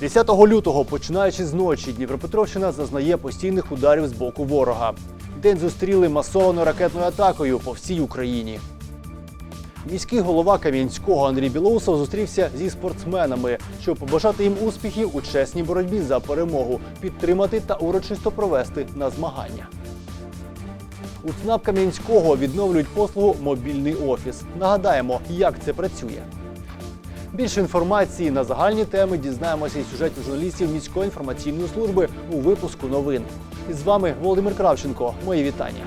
10 лютого, починаючи з ночі, Дніпропетровщина зазнає постійних ударів з боку ворога. День зустріли масованою ракетною атакою по всій Україні. Міський голова Кам'янського Андрій Білоусов зустрівся зі спортсменами, щоб побажати їм успіхів у чесній боротьбі за перемогу, підтримати та урочисто провести на змагання. У ЦНАП Кам'янського відновлюють послугу мобільний офіс. Нагадаємо, як це працює. Більше інформації на загальні теми дізнаємося із сюжетів журналістів міської інформаційної служби у випуску новин. І з вами Володимир Кравченко. Мої вітання.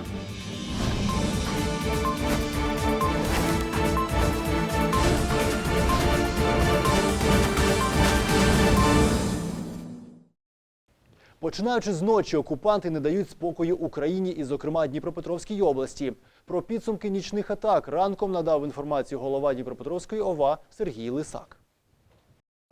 Починаючи з ночі, окупанти не дають спокою Україні і, зокрема, Дніпропетровській області. Про підсумки нічних атак ранком надав інформацію голова Дніпропетровської ОВА Сергій Лисак.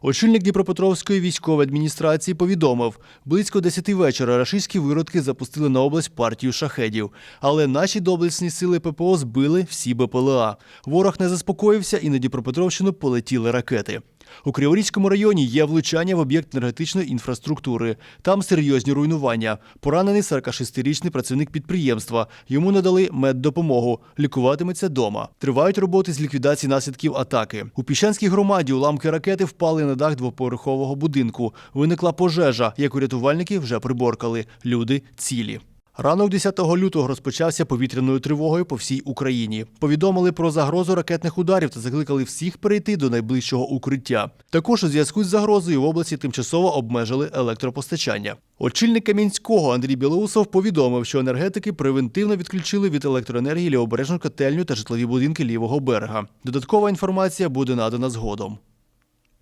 Очільник Дніпропетровської військової адміністрації повідомив, близько 10 вечора рашистські виродки запустили на область партію шахедів. Але наші доблесні сили ППО збили всі БПЛА. Ворог не заспокоївся і на Дніпропетровщину полетіли ракети. У Криворізькому районі є влучання в об'єкт енергетичної інфраструктури. Там серйозні руйнування. Поранений 46-річний працівник підприємства. Йому надали меддопомогу. Лікуватиметься дома. Тривають роботи з ліквідації наслідків атаки. У Піщанській громаді уламки ракети впали на дах двоповерхового будинку. Виникла пожежа, яку рятувальники вже приборкали. Люди цілі. Ранок 10 лютого розпочався повітряною тривогою по всій Україні. Повідомили про загрозу ракетних ударів та закликали всіх перейти до найближчого укриття. Також у зв'язку з загрозою в області тимчасово обмежили електропостачання. Очільник Кам'янського Андрій Білоусов повідомив, що енергетики превентивно відключили від електроенергії лівобережну котельню та житлові будинки лівого берега. Додаткова інформація буде надана згодом.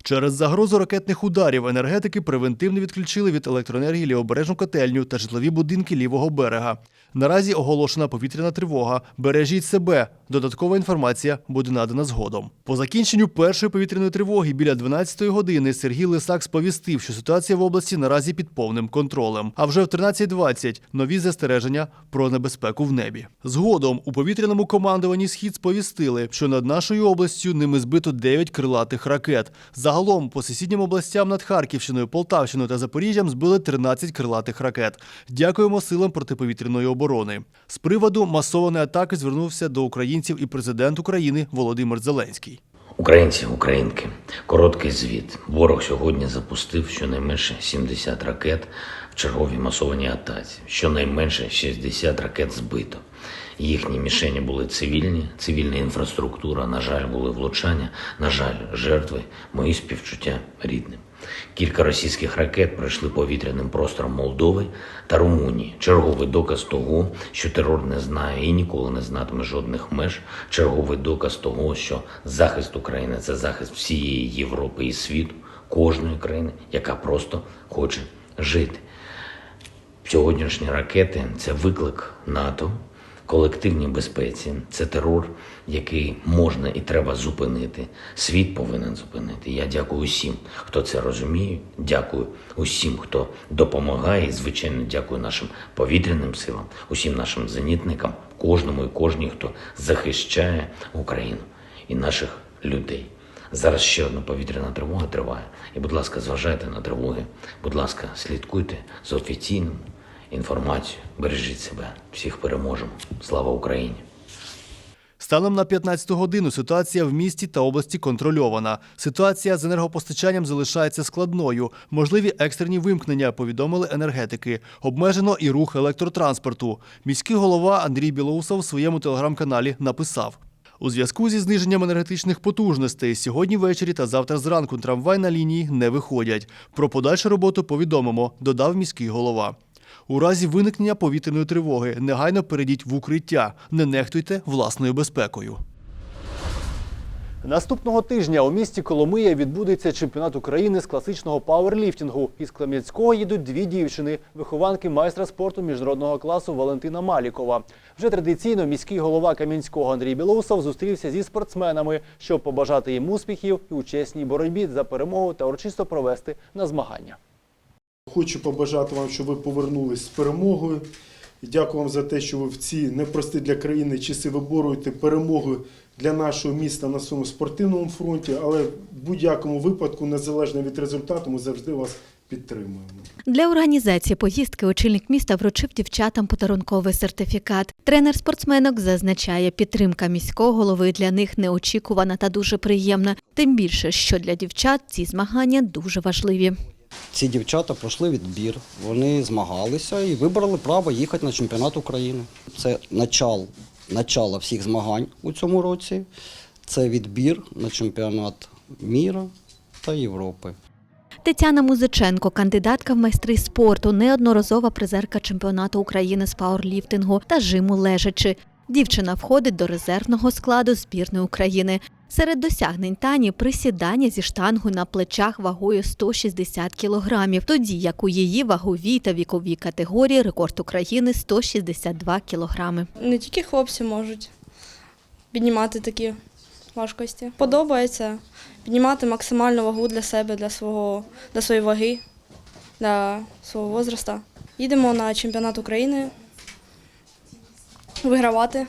Через загрозу ракетних ударів енергетики превентивно відключили від електроенергії лівобережну котельню та житлові будинки лівого берега. Наразі оголошена повітряна тривога. Бережіть себе. Додаткова інформація буде надана згодом. По закінченню першої повітряної тривоги біля 12-ї години Сергій Лисак сповістив, що ситуація в області наразі під повним контролем. А вже в 13.20 нові застереження про небезпеку в небі. Згодом у повітряному командуванні схід сповістили, що над нашою областю ними збито 9 крилатих ракет. Загалом по сусіднім областям над Харківщиною, Полтавщиною та Запоріжжям збили 13 крилатих ракет. Дякуємо силам протиповітряної оборони. З приводу масованої атаки звернувся до українців і президент України Володимир Зеленський. Українці, українки, короткий звіт. Ворог сьогодні запустив щонайменше 70 ракет в черговій масованій атаці. Щонайменше 60 ракет збито. Їхні мішені були цивільні, цивільна інфраструктура. На жаль, були влучання. На жаль, жертви, мої співчуття рідним. Кілька російських ракет пройшли повітряним простором Молдови та Румунії. Черговий доказ того, що терор не знає і ніколи не знатиме жодних меж. Черговий доказ того, що захист України це захист всієї Європи і світу, кожної країни, яка просто хоче жити. Сьогоднішні ракети це виклик НАТО, колективній безпеці, це терор, який можна і треба зупинити. Світ повинен зупинити. Я дякую усім, хто це розуміє. Дякую усім, хто допомагає. Звичайно, дякую нашим повітряним силам, усім нашим зенітникам, кожному і кожній, хто захищає Україну і наших людей. Зараз ще одна повітряна тривога триває. І, будь ласка, зважайте на тривоги. Будь ласка, слідкуйте за офіційним інформацією. Бережіть себе. Всіх переможемо. Слава Україні! Станом на 15 годину ситуація в місті та області контрольована. Ситуація з енергопостачанням залишається складною. Можливі екстрені вимкнення, повідомили енергетики. Обмежено і рух електротранспорту. Міський голова Андрій Білоусов в своєму телеграм-каналі написав. У зв'язку зі зниженням енергетичних потужностей сьогодні ввечері та завтра зранку трамвай на лінії не виходять. Про подальшу роботу повідомимо, додав міський голова. У разі виникнення повітряної тривоги негайно перейдіть в укриття, не нехтуйте власною безпекою. Наступного тижня у місті Коломия відбудеться чемпіонат України з класичного пауерліфтингу. Із Клам'янського їдуть дві дівчини, вихованки майстра спорту міжнародного класу Валентина Малікова. Вже традиційно міський голова Кам'янського Андрій Білоусов зустрівся зі спортсменами, щоб побажати їм успіхів і у чесній боротьбі за перемогу та урочисто провести на змагання. Хочу побажати вам, щоб ви повернулись з перемогою. Дякую вам за те, що ви в ці непрості для країни часи виборюєте перемоги для нашого міста на своєму спортивному фронті. Але в будь-якому випадку, незалежно від результату, ми завжди вас підтримуємо. Для організації поїздки очільник міста вручив дівчатам подарунковий сертифікат. Тренер спортсменок зазначає, підтримка міського голови для них неочікувана та дуже приємна. Тим більше, що для дівчат ці змагання дуже важливі. Ці дівчата пройшли відбір, вони змагалися і вибрали право їхати на чемпіонат України. Це начало, начало всіх змагань у цьому році. Це відбір на чемпіонат міра та Європи. Тетяна Музиченко, кандидатка в майстри спорту, неодноразова призерка чемпіонату України з пауерліфтингу та жиму лежачи. Дівчина входить до резервного складу збірної України. Серед досягнень Тані присідання зі штангу на плечах вагою 160 кілограмів, тоді як у її ваговій та віковій категорії рекорд України 162 кілограми. Не тільки хлопці можуть піднімати такі важкості. Подобається піднімати максимальну вагу для себе, для свого для своєї ваги, для свого возраста. Їдемо на чемпіонат України вигравати.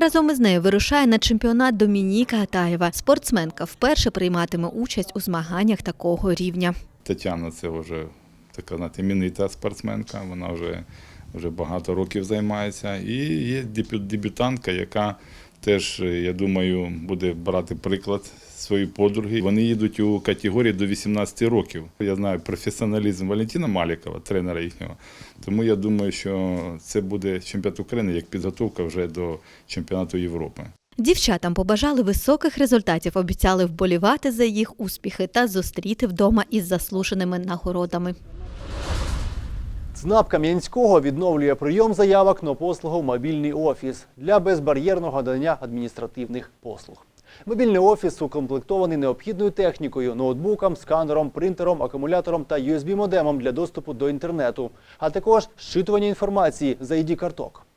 Разом із нею вирушає на чемпіонат Домініка Атаєва. Спортсменка вперше прийматиме участь у змаганнях такого рівня. Тетяна це вже така іменита спортсменка, вона вже, вже багато років займається. І є дебю- дебютантка, яка теж, я думаю, буде брати приклад своєї подруги. Вони їдуть у категорії до 18 років. Я знаю професіоналізм Валентина Малікова, тренера їхнього. Тому я думаю, що це буде чемпіонат України як підготовка вже до чемпіонату Європи. Дівчатам побажали високих результатів, обіцяли вболівати за їх успіхи та зустріти вдома із заслуженими нагородами. ЦНАП Кам'янського відновлює прийом заявок на послугу мобільний офіс для безбар'єрного надання адміністративних послуг. Мобільний офіс укомплектований необхідною технікою, ноутбуком, сканером, принтером, акумулятором та USB-модемом для доступу до інтернету, а також щитування інформації за id карток.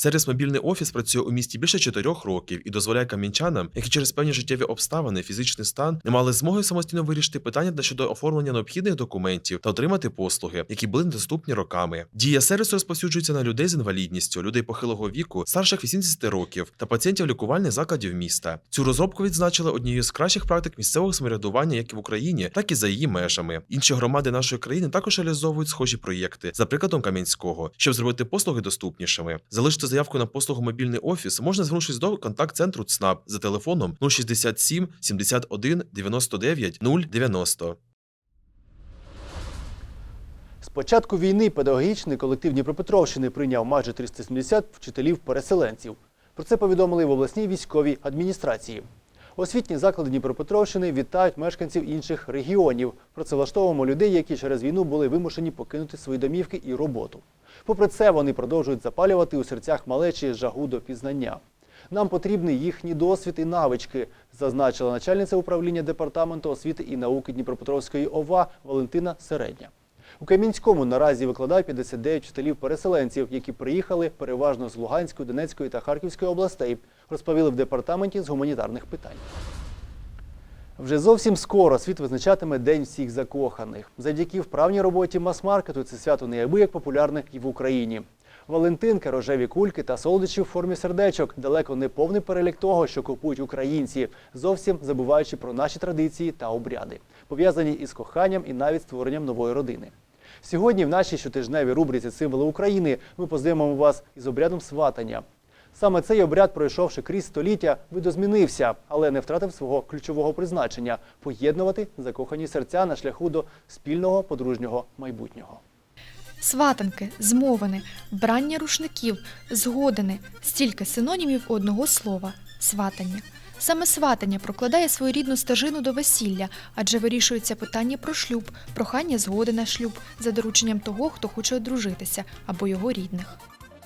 Сервіс мобільний офіс працює у місті більше чотирьох років і дозволяє кам'янчанам, які через певні життєві обставини, фізичний стан не мали змоги самостійно вирішити питання щодо оформлення необхідних документів та отримати послуги, які були недоступні роками. Дія сервісу розповсюджується на людей з інвалідністю, людей похилого віку, старших 80 років та пацієнтів лікувальних закладів міста. Цю розробку відзначили однією з кращих практик місцевого самоврядування як в Україні, так і за її межами. Інші громади нашої країни також реалізовують схожі проєкти за прикладом Кам'янського, щоб зробити послуги доступнішими. Залишити заявку на послугу мобільний офіс можна звернувшись до контакт-центру ЦНАП за телефоном 067 71 99 090. З початку війни педагогічний колектив Дніпропетровщини прийняв майже 370 вчителів-переселенців. Про це повідомили в обласній військовій адміністрації. Освітні заклади Дніпропетровщини вітають мешканців інших регіонів. Працевлаштовуємо людей, які через війну були вимушені покинути свої домівки і роботу. Попри це, вони продовжують запалювати у серцях малечі жагу до пізнання. Нам потрібні їхній досвід і навички, зазначила начальниця управління департаменту освіти і науки Дніпропетровської ОВА Валентина Середня. У Кам'янському наразі викладають 59 вчителів-переселенців, які приїхали переважно з Луганської, Донецької та Харківської областей, розповіли в департаменті з гуманітарних питань. Вже зовсім скоро світ визначатиме День всіх закоханих. Завдяки вправній роботі мас-маркету це свято неабияк популярне і в Україні. Валентинка, рожеві кульки та солодощі в формі сердечок далеко не повний перелік того, що купують українці, зовсім забуваючи про наші традиції та обряди, пов'язані із коханням і навіть створенням нової родини. Сьогодні в нашій щотижневій рубриці Символи України ми познайомимо вас із обрядом сватання. Саме цей обряд, пройшовши крізь століття, видозмінився, але не втратив свого ключового призначення поєднувати закохані серця на шляху до спільного подружнього майбутнього. Сватанки, змовини, брання рушників, згодини стільки синонімів одного слова сватання. Саме сватання прокладає своєрідну стежину до весілля, адже вирішується питання про шлюб, прохання згоди на шлюб за дорученням того, хто хоче одружитися, або його рідних.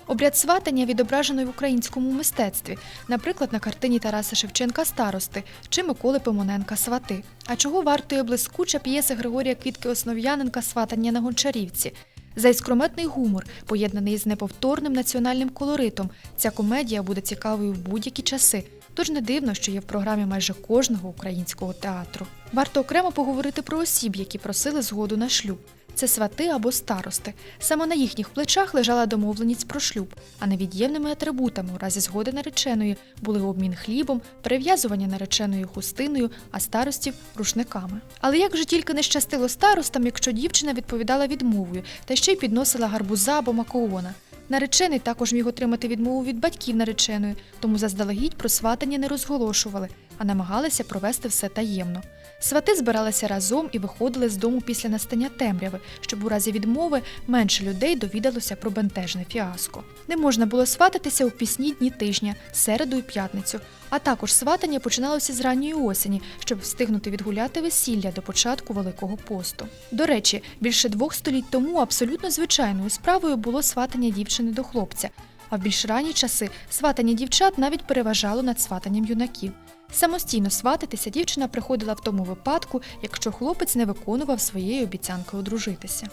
Обряд сватання відображено й в українському мистецтві, наприклад, на картині Тараса Шевченка Старости чи Миколи Пимоненка Свати. А чого вартує блискуча п'єса Григорія Квітки Основ'яненка Сватання на гончарівці. За іскрометний гумор, поєднаний з неповторним національним колоритом, ця комедія буде цікавою в будь-які часи. Тож не дивно, що є в програмі майже кожного українського театру. Варто окремо поговорити про осіб, які просили згоду на шлюб. Це свати або старости. Саме на їхніх плечах лежала домовленість про шлюб, а невід'ємними атрибутами у разі згоди нареченої були обмін хлібом, перев'язування нареченої хустиною, а старостів рушниками. Але як же тільки не щастило старостам, якщо дівчина відповідала відмовою та ще й підносила гарбуза або макогона. Наречений також міг отримати відмову від батьків нареченої, тому заздалегідь про сватання не розголошували, а намагалися провести все таємно. Свати збиралися разом і виходили з дому після настання темряви, щоб у разі відмови менше людей довідалося про бентежне фіаско. Не можна було свататися у пісні дні тижня, середу і п'ятницю, а також сватання починалося з ранньої осені, щоб встигнути відгуляти весілля до початку Великого посту. До речі, більше двох століть тому абсолютно звичайною справою було сватання дівчини до хлопця. А в більш ранні часи сватання дівчат навіть переважало над сватанням юнаків. Самостійно свататися дівчина приходила в тому випадку, якщо хлопець не виконував своєї обіцянки одружитися.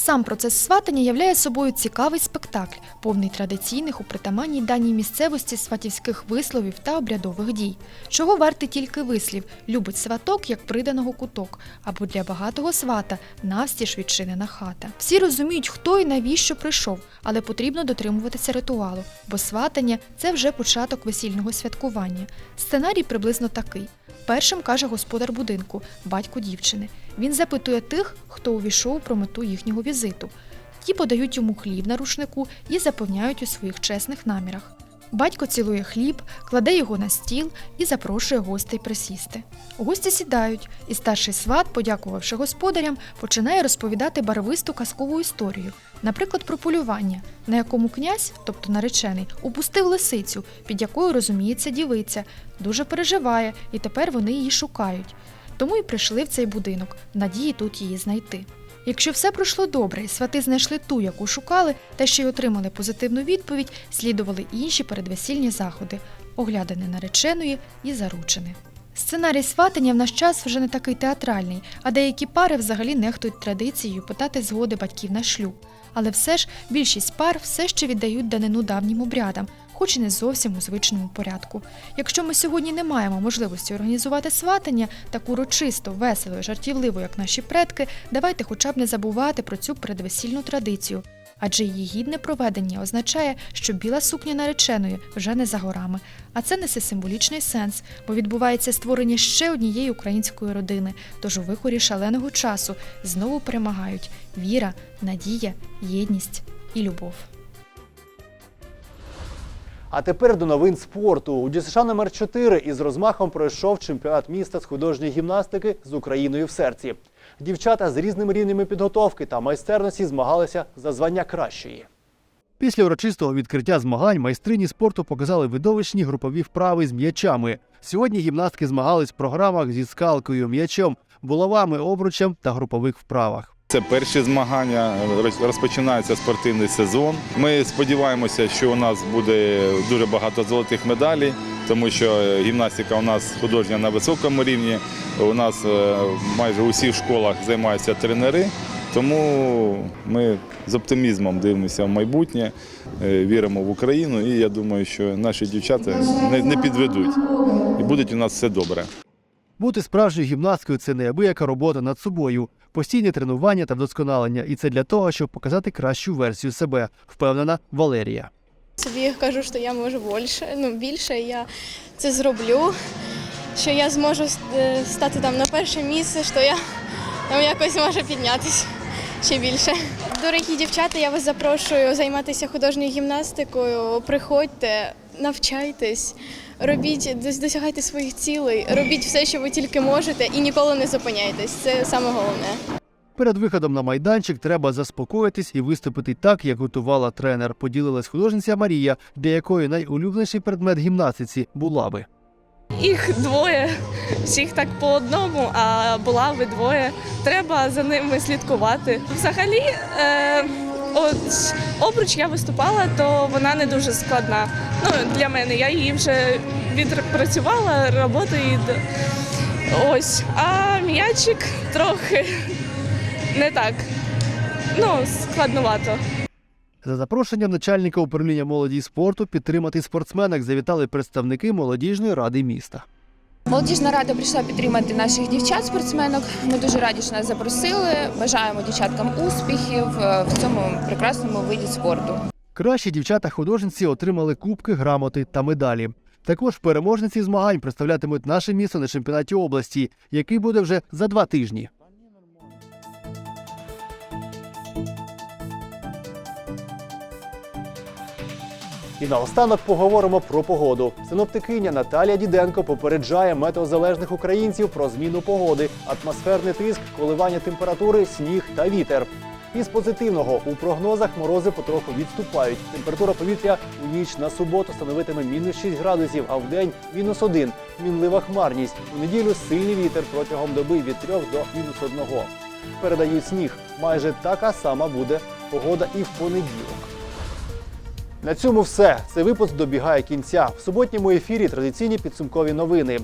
Сам процес сватання являє собою цікавий спектакль, повний традиційних у притаманній даній місцевості сватівських висловів та обрядових дій. Чого вартий тільки вислів любить сваток як приданого куток, або для багатого свата навстіж відчинена хата. Всі розуміють, хто і навіщо прийшов, але потрібно дотримуватися ритуалу, бо сватання це вже початок весільного святкування. Сценарій приблизно такий. Першим каже господар будинку, батько дівчини. Він запитує тих, хто увійшов про мету їхнього візиту. Ті подають йому хліб на рушнику і запевняють у своїх чесних намірах. Батько цілує хліб, кладе його на стіл і запрошує гостей присісти. Гості сідають, і старший сват, подякувавши господарям, починає розповідати барвисту казкову історію, наприклад, про полювання, на якому князь, тобто наречений, упустив лисицю, під якою розуміється дівиця, дуже переживає, і тепер вони її шукають. Тому і прийшли в цей будинок, в надії тут її знайти. Якщо все пройшло добре, і свати знайшли ту, яку шукали, та ще й отримали позитивну відповідь, слідували інші передвесільні заходи, оглядини нареченої і заручини. Сценарій сватання в наш час вже не такий театральний, а деякі пари взагалі нехтують традицією питати згоди батьків на шлюб. Але все ж більшість пар все ще віддають данину давнім обрядам, хоч і не зовсім у звичному порядку. Якщо ми сьогодні не маємо можливості організувати сватання так урочисто, весело і жартівливо, як наші предки, давайте хоча б не забувати про цю передвесільну традицію. Адже її гідне проведення означає, що біла сукня нареченої вже не за горами, а це несе символічний сенс, бо відбувається створення ще однієї української родини. Тож у вихорі шаленого часу знову перемагають віра, надія, єдність і любов. А тепер до новин спорту. У ДЮСШ номер 4 із розмахом пройшов чемпіонат міста з художньої гімнастики з Україною в серці. Дівчата з різними рівнями підготовки та майстерності змагалися за звання кращої. Після урочистого відкриття змагань майстрині спорту показали видовищні групові вправи з м'ячами. Сьогодні гімнастки змагались в програмах зі скалкою, м'ячом, булавами, обручем та групових вправах. Це перші змагання, розпочинається спортивний сезон. Ми сподіваємося, що у нас буде дуже багато золотих медалей, тому що гімнастика у нас художня на високому рівні. У нас е, майже у всіх школах займаються тренери. Тому ми з оптимізмом дивимося в майбутнє, е, віримо в Україну, і я думаю, що наші дівчата не, підведуть і буде у нас все добре. Бути справжньою гімнасткою це неабияка робота над собою, постійні тренування та вдосконалення. І це для того, щоб показати кращу версію себе, впевнена Валерія. Собі кажу, що я можу більше, ну більше, я це зроблю, що я зможу е, стати там на перше місце, що я там якось можу піднятися ще більше. Дорогі дівчата, я вас запрошую займатися художньою гімнастикою. Приходьте, навчайтесь, робіть, дос- досягайте своїх цілей, робіть все, що ви тільки можете, і ніколи не зупиняйтесь. Це саме головне. Перед виходом на майданчик треба заспокоїтись і виступити так, як готувала тренер. Поділилась художниця Марія, для якої найулюбленіший предмет гімнастиці булави. Їх двоє, всіх так по одному, а булави двоє. Треба за ними слідкувати. Взагалі, е, от обруч я виступала, то вона не дуже складна. Ну, для мене я її вже відпрацювала, роботу і ось. А м'ячик трохи не так. Ну, складнувато. За запрошенням начальника управління молоді і спорту підтримати спортсменок завітали представники молодіжної ради міста. Молодіжна рада прийшла підтримати наших дівчат-спортсменок. Ми дуже раді, що нас запросили. Бажаємо дівчаткам успіхів е, в цьому прекрасному виді спорту. Кращі дівчата-художниці отримали кубки, грамоти та медалі. Також переможниці змагань представлятимуть наше місто на чемпіонаті області, який буде вже за два тижні. І наостанок поговоримо про погоду. Синоптикиня Наталія Діденко попереджає метеозалежних українців про зміну погоди, атмосферний тиск, коливання температури, сніг та вітер. Із позитивного у прогнозах морози потроху відступають. Температура повітря у ніч на суботу становитиме мінус 6 градусів, а в день мінус 1. Мінлива хмарність. У неділю сильний вітер протягом доби від 3 до мінус 1. Передають сніг. Майже така сама буде погода і в понеділок. На цьому все. Цей випуск добігає кінця. В суботньому ефірі традиційні підсумкові новини.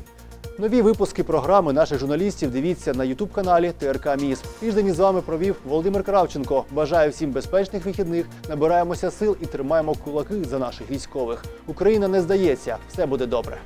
Нові випуски програми наших журналістів дивіться на Ютуб каналі ТРК Міс. Тиждень із вами провів Володимир Кравченко. Бажаю всім безпечних вихідних. Набираємося сил і тримаємо кулаки за наших військових. Україна не здається, все буде добре.